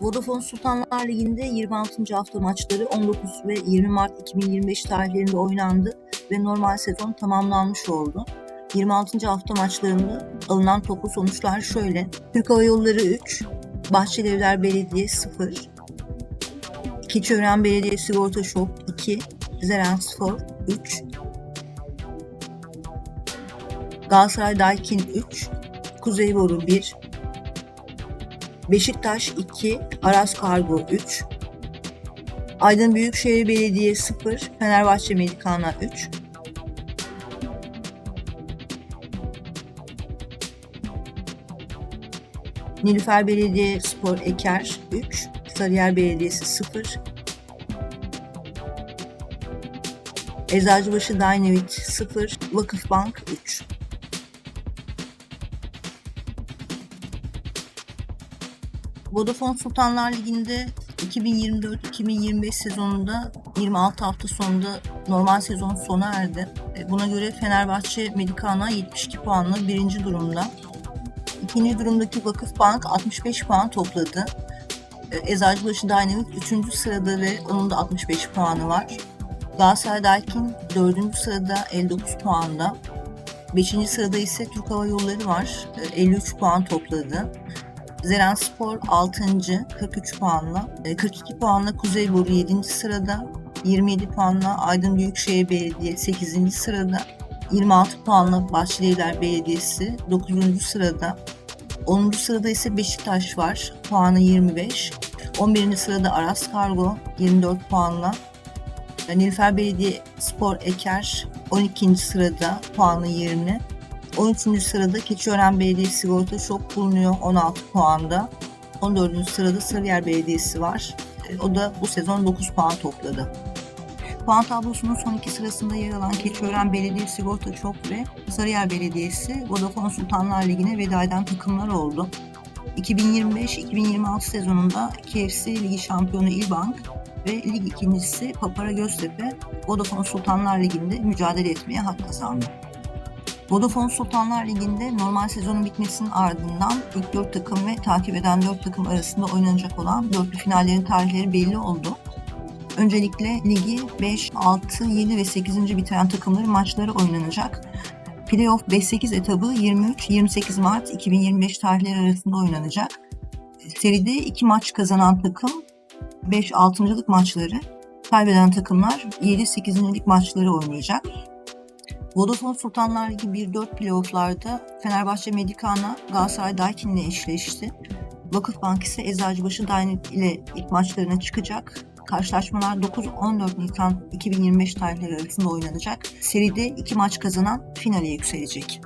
Vodafone Sultanlar Ligi'nde 26. hafta maçları 19 ve 20 Mart 2025 tarihlerinde oynandı ve normal sezon tamamlanmış oldu. 26. hafta maçlarında alınan toplu sonuçlar şöyle. Türk Hava Yolları 3, Bahçelievler Belediye 0, Keçiören Belediye Sigorta Shop 2, Zerenspor 3, Galatasaray Daikin 3, Kuzeyboru 1, Beşiktaş 2, Aras Kargo 3, Aydın Büyükşehir Belediye 0, Fenerbahçe Medikana 3, Nilüfer Belediye Spor Eker 3, Sarıyer Belediyesi 0, Eczacıbaşı Dynavit 0, Vakıfbank 3. Vodafone Sultanlar Ligi'nde 2024-2025 sezonunda 26 hafta sonunda normal sezon sona erdi. E, Buna göre Fenerbahçe Medikana 72 puanla birinci durumda. İkinci durumdaki Vakıfbank 65 puan topladı. E, Eczacıbaşı Dynamit 3. sırada ve onun da 65 puanı var. Galatasaray Daikin 4. sırada 59 puanda. 5. sırada ise Türk Hava Yolları var. E, 53 puan topladı. Zerenspor 6. 43 puanla. E, 42 puanla Kuzeyboru 7. sırada. 27 puanla Aydın Büyükşehir Belediye 8. sırada. 26 puanla Bahçelievler Belediyesi 9. sırada. 10. sırada ise Beşiktaş var. Puanı 25. 11. sırada Aras Kargo 24 puanla. Nilüfer Belediye Spor Eker 12. sırada puanı 20. 13. sırada Keçiören Belediye Sigorta Shop bulunuyor 16 puanda. 14. sırada Sarıyer Belediyesi var. E, O da bu sezon 9 puan topladı. Puan tablosunun son iki sırasında yer alan Keçiören Belediye Sigorta Shop ve Sarıyer Belediyesi Vodafone Sultanlar Ligi'ne veda eden takımlar oldu. 2025-2026 sezonunda KFC Ligi şampiyonu İlbank ve lig ikincisi Papara Göztepe Vodafone Sultanlar Ligi'nde mücadele etmeye hak kazandı. Vodafone Sultanlar Ligi'nde normal sezonun bitmesinin ardından ilk 4 takım ve takip eden 4 takım arasında oynanacak olan dörtlü finallerin tarihleri belli oldu. Öncelikle ligi 5, 6, 7 ve 8. bitiren takımların maçları oynanacak. Playoff 5-8 etabı 23-28 Mart 2025 tarihleri arasında oynanacak. Seride 2 maç kazanan takım 5-6. maçları, kaybeden takımlar 7-8. lig maçları oynayacak. Vodafone Sultanlar Ligi 1-4 playofflarda Fenerbahçe Medikana Galatasaray Daikin ile eşleşti. Vakıfbank ise Eczacıbaşı Dynamit ile ilk maçlarına çıkacak. Karşılaşmalar 9-14 Nisan 2025 tarihleri arasında oynanacak. Seride iki maç kazanan finale yükselecek.